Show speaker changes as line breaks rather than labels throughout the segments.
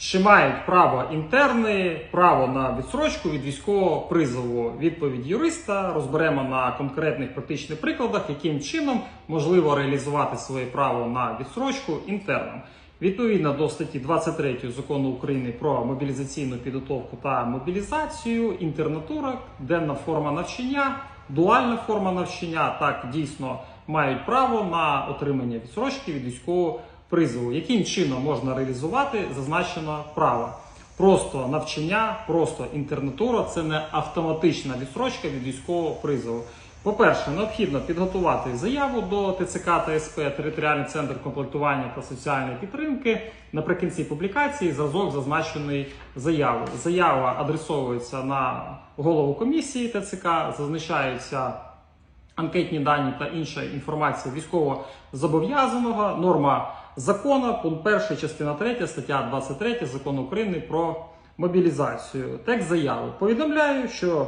Чи мають право інтерни, право на відсрочку від військового призову? Відповідь юриста розберемо на конкретних практичних прикладах, яким чином можливо реалізувати своє право на відсрочку інтернам. Відповідно до статті 23 закону України про мобілізаційну підготовку та мобілізацію, інтернатура, денна форма навчання, дуальна форма навчання так дійсно мають право на отримання відсрочки від військового призову. Яким чином можна реалізувати зазначене право? Просто навчання, просто інтернатура це не автоматична відсрочка від військового призову. По-перше, необхідно підготувати заяву до ТЦК та СП Територіальний центр комплектування та соціальної підтримки. Наприкінці публікації зразок зазначений заяви. Заява адресовується на голову комісії ТЦК, зазначаються анкетні дані та інша інформація військово зобов'язаного, норма закону, пункт 1, частина 3, стаття 23 закону України про мобілізацію. Текст заяви повідомляю, що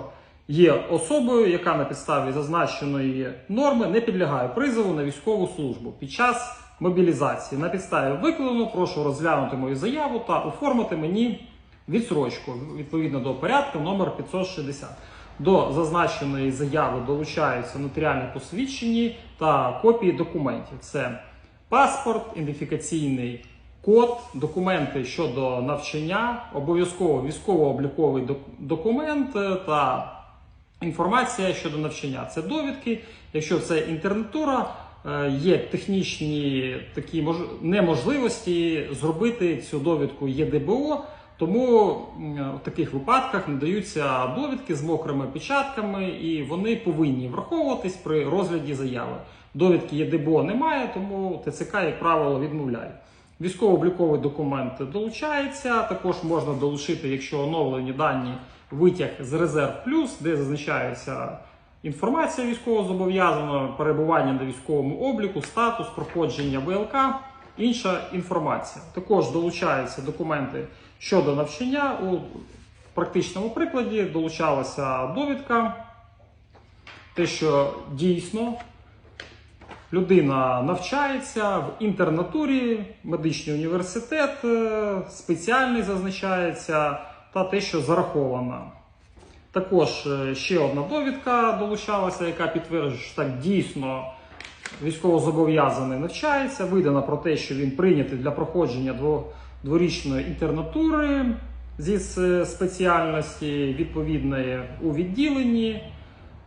є особою, яка на підставі зазначеної норми не підлягає призову на військову службу під час мобілізації. На підставі викладено прошу розглянути мою заяву та оформити мені відсрочку відповідно до порядку номер 560. До зазначеної заяви долучаються нотаріальні посвідчені та копії документів. Це паспорт, ідентифікаційний код, документи щодо навчання, обов'язково військово-обліковий документ е, та інформація щодо навчання. Це довідки. Якщо це інтернатура, е, є технічні такі неможливості зробити цю довідку ЄДБО. Тому в таких випадках надаються довідки з мокрими печатками, і вони повинні враховуватись при розгляді заяви. Довідки ЄДБО немає, тому ТЦК, як правило, відмовляє. Військово-обліковий документ долучається. Також можна долучити, якщо оновлені дані, витяг з резерв плюс, де зазначається інформація військовозобов'язаного, перебування на військовому обліку, статус, проходження ВЛК, інша інформація. Також долучаються документи щодо навчання. У практичному прикладі долучалася довідка, те, що дійсно людина навчається в інтернатурі, медичний університет е, спеціальний зазначається, та те, що зараховано. Також е, ще одна довідка долучалася, яка підтверджує, що так дійсно військовозобов'язаний навчається. Видано про те, що він прийнятий для проходження дворічної інтернатури зі спеціальності відповідної у відділенні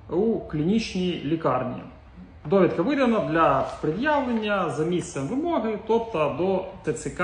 у клінічній лікарні. Довідка видана для пред'явлення за місцем вимоги, тобто до ТЦК